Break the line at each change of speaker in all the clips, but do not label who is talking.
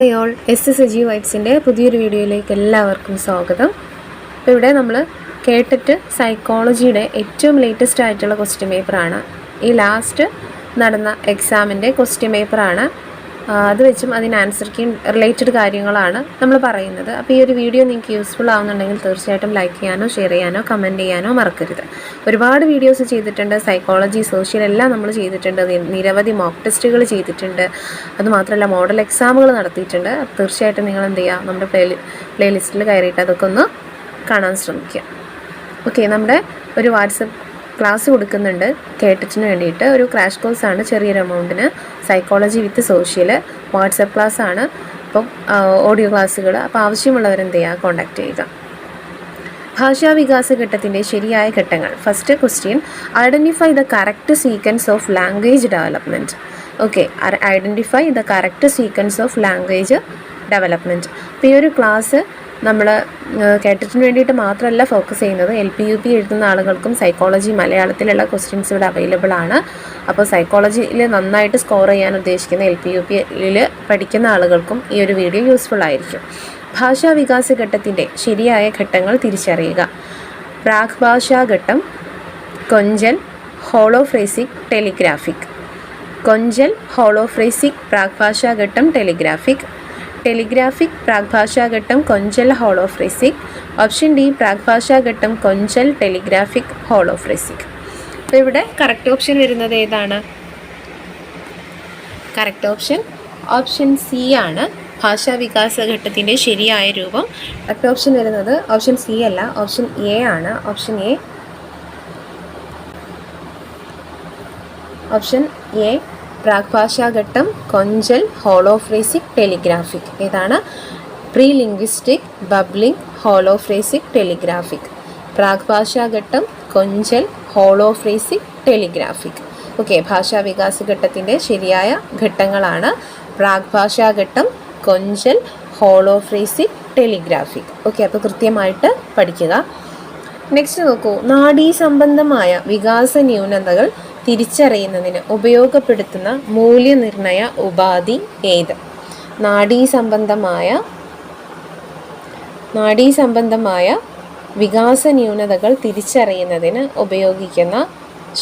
Y'all S S G വൈബ്സിന്റെ പുതിയൊരു വീഡിയോയിലേക്ക് എല്ലാവർക്കും സ്വാഗതം. അപ്പോൾ ഇവിടെ നമ്മൾ കേട്ടിട്ട് സൈക്കോളജിയുടെ ഏറ്റവും ലേറ്റസ്റ്റ് ആയിട്ടുള്ള ക്വസ്റ്റ്യൻ പേപ്പറാണ് ഈ ലാസ്റ്റ് നടന്ന എക്സാമിന്റെ ക്വസ്റ്റ്യൻ പേപ്പറാണ് അത് വെച്ചും അതിന് ആൻസർ കീ റിലേറ്റഡ് കാര്യങ്ങളാണ് നമ്മൾ പറയുന്നത്. അപ്പോൾ ഈ ഒരു വീഡിയോ നിങ്ങൾക്ക് യൂസ്ഫുൾ ആവുന്നുണ്ടെങ്കിൽ തീർച്ചയായിട്ടും ലൈക്ക് ചെയ്യാനോ ഷെയർ ചെയ്യാനോ കമന്റ് ചെയ്യാനോ മറക്കരുത്. ഒരുപാട് വീഡിയോസ് ചെയ്തിട്ടുണ്ട്. സൈക്കോളജി സോഷ്യൽ എല്ലാം നമ്മൾ ചെയ്തിട്ടുണ്ട്. നിരവധി മോക്ക് ടെസ്റ്റുകൾ ചെയ്തിട്ടുണ്ട്. അതുമാത്രമല്ല മോഡൽ എക്സാമുകൾ നടത്തിയിട്ടുണ്ട്. തീർച്ചയായിട്ടും നിങ്ങൾ എന്ത് ചെയ്യുക നമ്മുടെ പ്ലേ പ്ലേലിസ്റ്റിൽ കയറിയിട്ട് അതൊക്കെ ഒന്ന് കാണാൻ ശ്രമിക്കുക. ഓക്കെ നമ്മുടെ ഒരു വാട്സപ്പ് ക്ലാസ് കൊടുക്കുന്നുണ്ട്. കേട്ടിട്ടിന് വേണ്ടിയിട്ട് ഒരു ക്രാഷ് കോഴ്സാണ് ചെറിയൊരു എമൗണ്ടിന് psychology with social WhatsApp class ആണ്. അപ്പം ഓഡിയോ ക്ലാസ്സുകൾ അപ്പോൾ ആവശ്യമുള്ളവർ എന്ത് ചെയ്യുക കോൺടാക്റ്റ് ചെയ്യുക. ഭാഷാ വികാസ ഘട്ടത്തിന്റെ ശരിയായ ഘട്ടങ്ങൾ. First question identify the correct sequence of language development okay identify the correct sequence of language development അപ്പോൾ ഈ ഒരു ക്ലാസ് നമ്മൾ കേട്ടിട്ടിന് വേണ്ടിയിട്ട് മാത്രമല്ല ഫോക്കസ് ചെയ്യുന്നത്. എൽ പി യു പി എഴുതുന്ന ആളുകൾക്കും സൈക്കോളജി മലയാളത്തിലുള്ള ക്വസ്റ്റ്യൻസ് ഇവിടെ അവൈലബിൾ ആണ്. അപ്പോൾ സൈക്കോളജിയിൽ നന്നായിട്ട് സ്കോർ ചെയ്യാൻ ഉദ്ദേശിക്കുന്ന എൽ പി യു പിയിൽ പഠിക്കുന്ന ആളുകൾക്കും ഈ ഒരു വീഡിയോ യൂസ്ഫുൾ ആയിരിക്കും. ഭാഷാ വികാസ ഘട്ടത്തിന്റെ ശരിയായ ഘട്ടങ്ങൾ തിരിച്ചറിയുക. പ്രാഗ് ഭാഷാഘട്ടം കൊഞ്ചൽ ഹോളോഫ്രേസിക് ടെലിഗ്രാഫിക് കൊഞ്ചൽ ഹോളോഫ്രേസിക് പ്രാഗ് ഭാഷാഘട്ടം ടെലിഗ്രാഫിക് ടെലിഗ്രാഫിക് പ്രാഗ്ഭാഷാഘട്ടം കൊഞ്ചൽ റെസിക് ഓപ്ഷൻ ഡി പ്രാഗ്ഭാഷാഘട്ടം കൊഞ്ചൽ ടെലിഗ്രാഫിക് ഹോളോഫ്രേസിക് അപ്പോൾ ഇവിടെ കറക്റ്റ് ഓപ്ഷൻ വരുന്നത് ഏതാണ്? കറക്റ്റ് ഓപ്ഷൻ ഓപ്ഷൻ സി ആണ് ഭാഷാ വികാസ ഘട്ടത്തിന്റെ ശരിയായ രൂപം. കറക്റ്റ് ഓപ്ഷൻ വരുന്നത് ഓപ്ഷൻ സി അല്ല ഓപ്ഷൻ എ ആണ്. ഓപ്ഷൻ എ ഓപ്ഷൻ എ പ്രാഗ് ഭാഷാഘട്ടം കൊഞ്ചൽ ഹോളോഫ്രേസിക് ടെലിഗ്രാഫിക്. ഏതാണ്? Pre linguistic babbling holophrasic telegraphic. പ്രാഗ്ഭാഷാഘട്ടം കൊഞ്ചൽ ഹോളോഫ്രേസിക് ടെലിഗ്രാഫിക്. ഓക്കെ ഭാഷാ വികാസ ഘട്ടത്തിന്റെ ശരിയായ ഘട്ടങ്ങളാണ് പ്രാഗ്ഭാഷാഘട്ടം കൊഞ്ചൽ ഹോളോഫ്രേസിക് ടെലിഗ്രാഫിക്. ഓക്കെ അപ്പോൾ കൃത്യമായിട്ട് പഠിക്കുക. നെക്സ്റ്റ് നോക്കൂ. നാഡീ സംബന്ധമായ വികാസ ന്യൂനതകൾ തിരിച്ചറിയുന്നതിന് ഉപയോഗപ്പെടുത്തുന്ന മൂല്യനിർണയ ഉപാധി ഏത്? നാഡീ സംബന്ധമായ നാഡീ സംബന്ധമായ വികാസ ന്യൂനതകൾ തിരിച്ചറിയുന്നതിന് ഉപയോഗിക്കുന്ന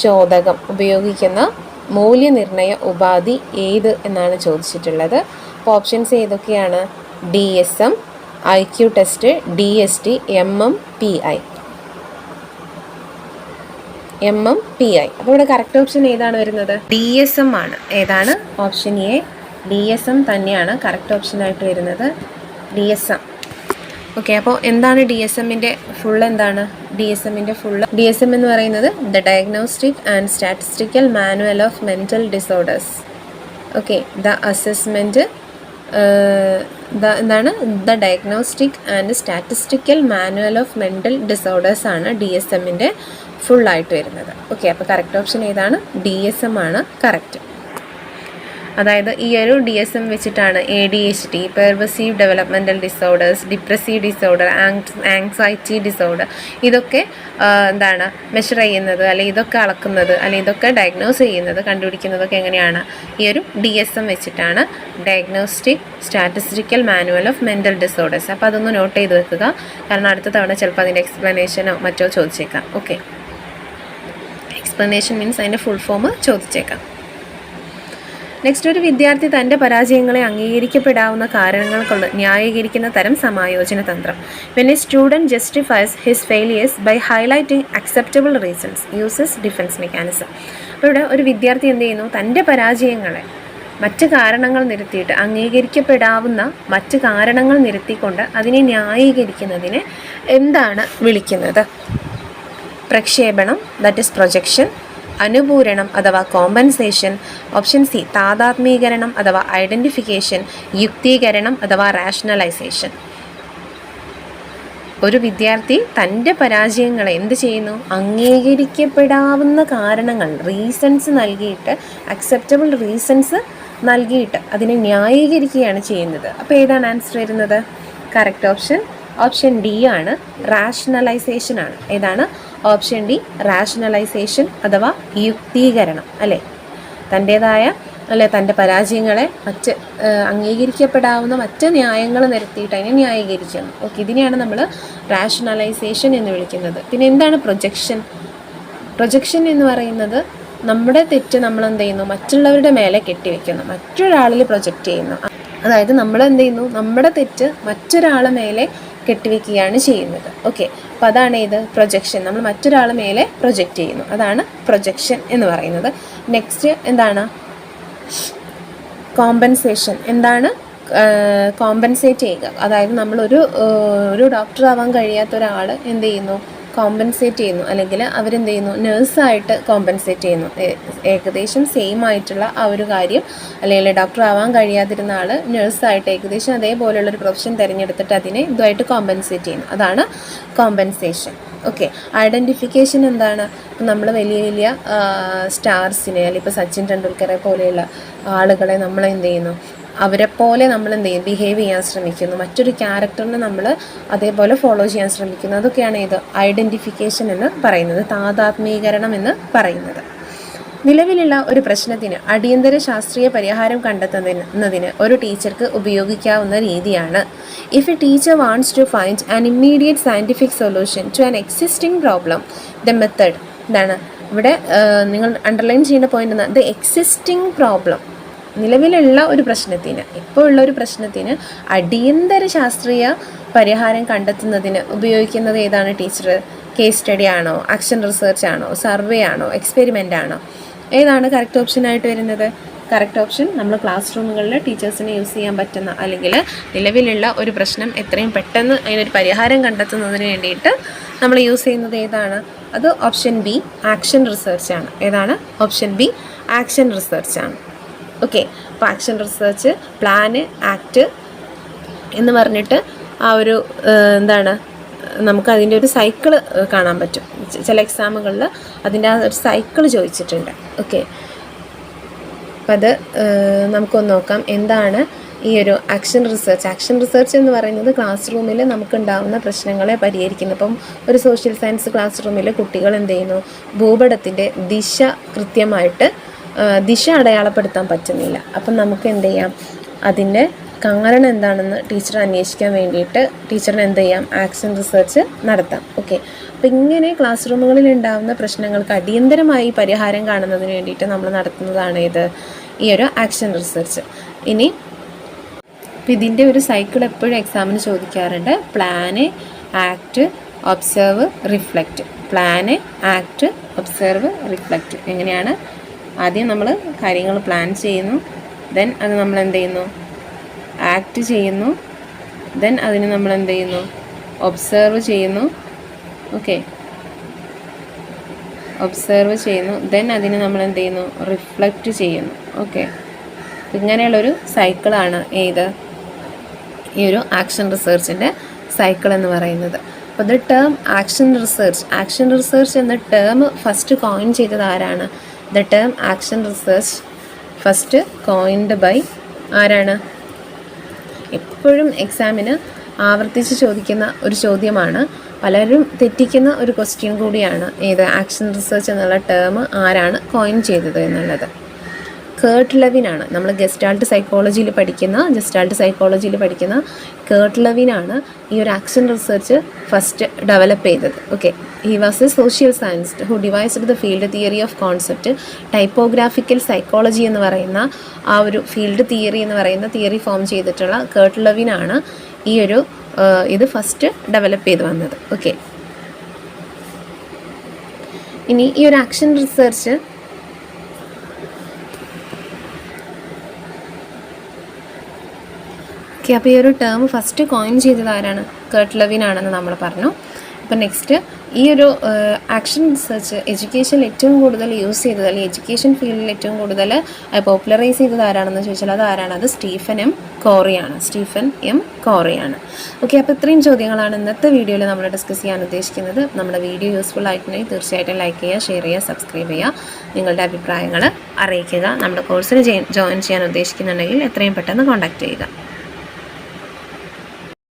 ശോധകം ഉപയോഗിക്കുന്ന മൂല്യനിർണയ ഉപാധി ഏത് എന്നാണ് ചോദിച്ചിട്ടുള്ളത്. അപ്പോൾ ഓപ്ഷൻസ് ഏതൊക്കെയാണ്? D S M I Q test D S T M M P I M M P I അപ്പോൾ ഇവിടെ കറക്റ്റ് ഓപ്ഷൻ ഏതാണ് വരുന്നത്? ഡി എസ് എം ആണ്. ഏതാണ്? Option A D S M തന്നെയാണ് കറക്റ്റ് ഓപ്ഷനായിട്ട് വരുന്നത്. ഡി എസ് എം ഓക്കെ അപ്പോൾ എന്താണ് ഡി എസ് എമ്മിന്റെ ഫുൾ എന്താണ്? ഡി എസ് എമ്മിന്റെ ഫുൾ ഡി എസ് എം എന്ന് പറയുന്നത് the diagnostic and statistical manual of mental disorders okay the assessment the എന്താണ്? The diagnostic and statistical manual of mental disorders ആണ് D S എമ്മിന്റെ ഫുള്ളായിട്ട് വരുന്നത്. ഓക്കെ അപ്പോൾ കറക്റ്റ് ഓപ്ഷൻ ഏതാണ്? ഡി എസ് എം ആണ് കറക്റ്റ് അതായത് ഈ ഒരു ഡി എസ് എം വെച്ചിട്ടാണ് A D H D pervasive developmental disorders depressive disorder anxiety disorder ഇതൊക്കെ എന്താണ് മെഷർ ചെയ്യുന്നത് അല്ലെങ്കിൽ ഇതൊക്കെ അളക്കുന്നത് അല്ലെങ്കിൽ ഇതൊക്കെ ഡയഗ്നോസ് ചെയ്യുന്നത് കണ്ടുപിടിക്കുന്നതൊക്കെ എങ്ങനെയാണ്? ഈ ഒരു ഡി എസ് എം വെച്ചിട്ടാണ് diagnostic statistical manual of mental disorders അപ്പോൾ അതൊന്ന് നോട്ട് ചെയ്ത് വെക്കുക. കാരണം അടുത്ത തവണ ചിലപ്പോൾ അതിന്റെ എക്സ്പ്ലനേഷനോ മറ്റോ ചോദിച്ചേക്കാം. ഓക്കെ എക്സ്പ്ലനേഷൻ മീൻസ് അതിന്റെ ഫുൾ ഫോം ചോദിച്ചേക്കാം. നെക്സ്റ്റ് ഒരു വിദ്യാർത്ഥി തന്റെ പരാജയങ്ങളെ അംഗീകരിക്കപ്പെടാവുന്ന കാരണങ്ങൾ കൊണ്ട് ന്യായീകരിക്കുന്ന തരം സമായോജന തന്ത്രം. When a student justifies his failures by highlighting acceptable reasons uses defence mechanism അപ്പോൾ ഇവിടെ ഒരു വിദ്യാർത്ഥി എന്ത് ചെയ്യുന്നു? തന്റെ പരാജയങ്ങളെ മറ്റ് കാരണങ്ങൾ നിരത്തിയിട്ട് അംഗീകരിക്കപ്പെടാവുന്ന മറ്റ് കാരണങ്ങൾ നിരത്തിക്കൊണ്ട് അതിനെ ന്യായീകരിക്കുന്നതിനെ എന്താണ് വിളിക്കുന്നത്? പ്രക്ഷേപണം ദറ്റ് ഇസ് പ്രൊജക്ഷൻ അനുപൂരണം അഥവാ കോമ്പൻസേഷൻ ഓപ്ഷൻ സി താതാത്മീകരണം അഥവാ ഐഡന്റിഫിക്കേഷൻ യുക്തീകരണം അഥവാ റാഷണലൈസേഷൻ ഒരു വിദ്യാർത്ഥി തന്റെ പരാജയങ്ങൾ എന്ത് ചെയ്യുന്നു? അംഗീകരിക്കപ്പെടാവുന്ന കാരണങ്ങൾ റീസൺസ് നൽകിയിട്ട് അക്സെപ്റ്റബിൾ റീസൺസ് നൽകിയിട്ട് അതിനെ ന്യായീകരിക്കുകയാണ് ചെയ്യുന്നത്. അപ്പോൾ ഏതാണ് ആൻസർ വരുന്നത്? കറക്റ്റ് ഓപ്ഷൻ ഓപ്ഷൻ ഡി ആണ് റാഷണലൈസേഷൻ ആണ്. ഏതാണ്? ഓപ്ഷൻ ഡി റാഷണലൈസേഷൻ അഥവാ യുക്തീകരണം അല്ലേ? തന്റേതായ അല്ലെ തന്റെ പരാജയങ്ങളെ മറ്റ് അംഗീകരിക്കപ്പെടാവുന്ന മറ്റ് ന്യായങ്ങൾ നിരത്തിയിട്ട് അതിനെ ന്യായീകരിക്കണം ഓക്കെ ഇതിനെയാണ് നമ്മൾ റാഷണലൈസേഷൻ എന്ന് വിളിക്കുന്നത്. പിന്നെ എന്താണ് പ്രൊജക്ഷൻ പ്രൊജക്ഷൻ എന്ന് പറയുന്നത് നമ്മുടെ തെറ്റ് നമ്മൾ എന്ത് ചെയ്യുന്നു മറ്റുള്ളവരുടെ മേലെ കെട്ടിവെക്കുന്നു. മറ്റൊരാളിൽ പ്രൊജക്റ്റ് ചെയ്യുന്നു. അതായത് നമ്മൾ എന്ത് ചെയ്യുന്നു നമ്മുടെ തെറ്റ് മറ്റൊരാളെ മേലെ കെട്ടിവെക്കുകയാണ് ചെയ്യുന്നത്. ഓക്കെ അപ്പോൾ അതാണ് ഇത് പ്രൊജക്ഷൻ നമ്മൾ മറ്റൊരാൾ മേലെ പ്രൊജക്റ്റ് ചെയ്യുന്നു. അതാണ് പ്രൊജക്ഷൻ എന്ന് പറയുന്നത്. നെക്സ്റ്റ് എന്താണ്? കോമ്പൻസേഷൻ എന്താണ്? കോമ്പൻസേറ്റ് ചെയ്യുക. അതായത് നമ്മളൊരു ഒരു ഡോക്ടർ ആവാൻ കഴിയാത്ത ഒരാൾ എന്ത് ചെയ്യുന്നു? കോമ്പൻസേറ്റ് ചെയ്യുന്നു. അല്ലെങ്കിൽ അവരെന്ത് ചെയ്യുന്നു? നേഴ്സായിട്ട് കോമ്പൻസേറ്റ് ചെയ്യുന്നു. ഏകദേശം സെയിം ആയിട്ടുള്ള ആ ഒരു കാര്യം. അല്ലെങ്കിൽ ഡോക്ടർ ആവാൻ കഴിയാതിരുന്ന ആൾ നേഴ്സായിട്ട് ഏകദേശം അതേപോലെയുള്ളൊരു പ്രൊഫഷൻ തിരഞ്ഞെടുത്തിട്ട് അതിനെ ഇതുമായിട്ട് കോമ്പൻസേറ്റ് ചെയ്യുന്നു. അതാണ് കോമ്പൻസേഷൻ ഓക്കെ ഐഡന്റിഫിക്കേഷൻ എന്താണ്? നമ്മൾ വലിയ വലിയ സ്റ്റാർസിനെ അല്ലെങ്കിൽ ഇപ്പോൾ സച്ചിൻ ടെണ്ടുൽക്കറെ പോലെയുള്ള ആളുകളെ നമ്മൾ എന്ത് ചെയ്യുന്നു? അവരെ പോലെ നമ്മൾ എന്ത് ചെയ്യും ബിഹേവ് ചെയ്യാൻ ശ്രമിക്കുന്നു. മറ്റൊരു ക്യാരക്ടറിനെ നമ്മൾ അതേപോലെ ഫോളോ ചെയ്യാൻ ശ്രമിക്കുന്നു. അതൊക്കെയാണ് ഇത് ഐഡന്റിഫിക്കേഷൻ എന്ന് പറയുന്നത്. താതാത്മീകരണം എന്ന് പറയുന്നത്. നിലവിലുള്ള ഒരു പ്രശ്നത്തിന് അടിയന്തര ശാസ്ത്രീയ പരിഹാരം കണ്ടെത്തുന്നതിന് ഒരു ടീച്ചർക്ക് ഉപയോഗിക്കാവുന്ന രീതിയാണ്. If a teacher wants to find an immediate scientific solution to an existing problem the method എന്താണ് ഇവിടെ നിങ്ങൾ അണ്ടർലൈൻ ചെയ്യേണ്ട പോയിന്റ് ദ എക്സിസ്റ്റിംഗ് പ്രോബ്ലം നിലവിലുള്ള ഒരു പ്രശ്നത്തിന് ഇപ്പോൾ ഉള്ള ഒരു പ്രശ്നത്തിന് അടിയന്തര ശാസ്ത്രീയ പരിഹാരം കണ്ടെത്തുന്നതിന് ഉപയോഗിക്കുന്നത് ഏതാണ് ടീച്ചർ? കേസ് സ്റ്റഡി ആണോ? ആക്ഷൻ റിസർച്ച് ആണോ? സർവേ ആണോ? എക്സ്പെരിമെന്റ് ആണോ? ഏതാണ് കറക്റ്റ് ഓപ്ഷൻ ആയിട്ട് വരുന്നത്? കറക്റ്റ് ഓപ്ഷൻ നമ്മൾ ക്ലാസ് റൂമുകളിൽ ടീച്ചേഴ്സിന് യൂസ് ചെയ്യാൻ പറ്റുന്ന അല്ലെങ്കിൽ നിലവിലുള്ള ഒരു പ്രശ്നം എത്രയും പെട്ടെന്ന് അതിനൊരു പരിഹാരം കണ്ടെത്തുന്നതിന് വേണ്ടിയിട്ട് നമ്മൾ യൂസ് ചെയ്യുന്നത് ഏതാണ്? അത് ഓപ്ഷൻ ബി ആക്ഷൻ റിസർച്ച് ആണ്. ഏതാണ്? ഓപ്ഷൻ ബി ആക്ഷൻ റിസർച്ച് ആണ്. ഓക്കെ. അപ്പോൾ ആക്ഷൻ റിസർച്ച് പ്ലാന് ആക്ട് എന്ന് പറഞ്ഞിട്ട് ആ ഒരു എന്താണ് നമുക്ക് അതിന്റെ ഒരു സൈക്കിൾ കാണാൻ പറ്റും. ചില എക്സാമുകളിൽ അതിന്റെ ആ ഒരു സൈക്കിൾ ചോദിച്ചിട്ടുണ്ട്. ഓക്കെ. അപ്പം അത് നമുക്കൊന്ന് നോക്കാം. എന്താണ് ഈ ഒരു ആക്ഷൻ റിസർച്ച് ആക്ഷൻ റിസർച്ച് എന്ന് പറയുന്നത് ക്ലാസ് റൂമിൽ നമുക്കുണ്ടാവുന്ന പ്രശ്നങ്ങളെ പരിഹരിക്കുന്നു. ഇപ്പം ഒരു സോഷ്യൽ സയൻസ് ക്ലാസ് റൂമിൽ കുട്ടികൾ എന്ത് ചെയ്യുന്നു? ഭൂപടത്തിന്റെ ദിശ കൃത്യമായിട്ട് ദിശ അടയാളപ്പെടുത്താൻ പറ്റുന്നില്ല. അപ്പം നമുക്ക് എന്ത് ചെയ്യാം? അതിന്റെ കാരണം എന്താണെന്ന് ടീച്ചർ അന്വേഷിക്കാൻ വേണ്ടിയിട്ട് ടീച്ചറിന് എന്ത് ചെയ്യാം? ആക്ഷൻ റിസർച്ച് നടത്താം. ഓക്കെ. അപ്പം ഇങ്ങനെ ക്ലാസ് റൂമുകളിൽ ഉണ്ടാകുന്ന പ്രശ്നങ്ങൾക്ക് അടിയന്തരമായി പരിഹാരം കാണുന്നതിന് വേണ്ടിയിട്ട് നമ്മൾ നടത്തുന്നതാണ് ഇത്. ഈ ഒരു ആക്ഷൻ റിസർച്ച്. ഇനി അപ്പം ഇതിന്റെ ഒരു സൈക്കിൾ എപ്പോഴും എക്സാമിന് ചോദിക്കാറുണ്ട്. Plan act observe reflect plan act observe reflect എങ്ങനെയാണ്? ആദ്യം നമ്മൾ കാര്യങ്ങൾ പ്ലാൻ ചെയ്യുന്നു. ദെൻ അത് നമ്മൾ എന്ത് ചെയ്യുന്നു? ആക്ട് ചെയ്യുന്നു. ദെൻ അതിന് നമ്മൾ എന്ത് ചെയ്യുന്നു? ഒബ്സേർവ് ചെയ്യുന്നു. ഓക്കെ ഒബ്സേർവ് ചെയ്യുന്നു. ദെൻ അതിന് നമ്മൾ എന്ത് ചെയ്യുന്നു? റിഫ്ലക്റ്റ് ചെയ്യുന്നു. ഓക്കെ ഇങ്ങനെയുള്ളൊരു സൈക്കിളാണ് ഏത് ഈ ഒരു ആക്ഷൻ റിസർച്ചിന്റെ സൈക്കിൾ എന്ന് പറയുന്നത്. അപ്പോൾ the term action research action research എന്ന ടേം ഫസ്റ്റ് കോയിൻ ചെയ്തത് ആരാണ്? The term action research first coined by ആരാണ്? എപ്പോഴും എക്സാമിന് ആവർത്തിച്ച് ചോദിക്കുന്ന ഒരു ചോദ്യമാണ്. പലരും തെറ്റിക്കുന്ന ഒരു ക്വസ്റ്റ്യൻ കൂടിയാണ്. ഏത് ആക്ഷൻ റിസർച്ച് എന്നുള്ള ടേം ആരാണ് കോയിൻ ചെയ്തത് എന്നുള്ളത്. കേർട്ട് ലെവിനാണ് നമ്മൾ ഗസ്റ്റാൾട്ട് സൈക്കോളജിയിൽ പഠിക്കുന്ന ഗസ്റ്റാൾട്ട് സൈക്കോളജിയിൽ പഠിക്കുന്ന കേർട്ട് ലെവിനാണ് ഈ ഒരു ആക്ഷൻ റിസർച്ച് ഫസ്റ്റ് ഡെവലപ്പ് ചെയ്തത്. Okay. He was a social science who devised the field theory of concept typographical psychology എന്ന് പറയുന്ന ആ ഒരു ഫീൽഡ് തിയറി എന്ന് പറയുന്ന തിയറി ഫോം ചെയ്തിട്ടുള്ള കേർട്ട് ലെവിനാണ് ഈ ഒരു ഇത് ഫസ്റ്റ് ഡെവലപ്പ് ചെയ്ത് വന്നത്. ഓക്കെ. ഇനി ഈ ഒരു ആക്ഷൻ റിസർച്ച് ഓക്കെ അപ്പോൾ ഈ ഒരു ടേം ഫസ്റ്റ് കോയിൻ ചെയ്തത് ആരാണ്? കേർട്ട് ലവിൻ ആണെന്ന് നമ്മൾ പറഞ്ഞു. അപ്പോൾ നെക്സ്റ്റ് ഈ ഒരു ആക്ഷൻ റിസർച്ച് എഡ്യൂക്കേഷനിൽ ഏറ്റവും കൂടുതൽ യൂസ് ചെയ്തത് അല്ലെങ്കിൽ എഡ്യൂക്കേഷൻ ഫീൽഡിൽ ഏറ്റവും കൂടുതൽ പോപ്പുലറൈസ് ചെയ്തത് ആരാണെന്ന് ചോദിച്ചാൽ അത് ആരാണ്? അത് സ്റ്റീഫൻ എം കോറിയാണ്. സ്റ്റീഫൻ എം കോറിയാണ്. ഓക്കെ അപ്പോൾ ഇത്രയും ചോദ്യങ്ങളാണ് ഇന്നത്തെ വീഡിയോയിൽ നമ്മൾ ഡിസ്കസ് ചെയ്യാൻ ഉദ്ദേശിക്കുന്നത്. നമ്മുടെ വീഡിയോ യൂസ്ഫുൾ ആയിട്ടുണ്ടെങ്കിൽ തീർച്ചയായിട്ടും ലൈക്ക് ചെയ്യുക ഷെയർ ചെയ്യുക സബ്സ്ക്രൈബ് ചെയ്യുക. നിങ്ങളുടെ അഭിപ്രായങ്ങൾ അറിയിക്കുക. നമ്മുടെ കോഴ്സിന് ജോയിൻ ചെയ്യാൻ ഉദ്ദേശിക്കുന്നുണ്ടെങ്കിൽ എത്രയും പെട്ടെന്ന് കോൺടാക്റ്റ് ചെയ്യുക.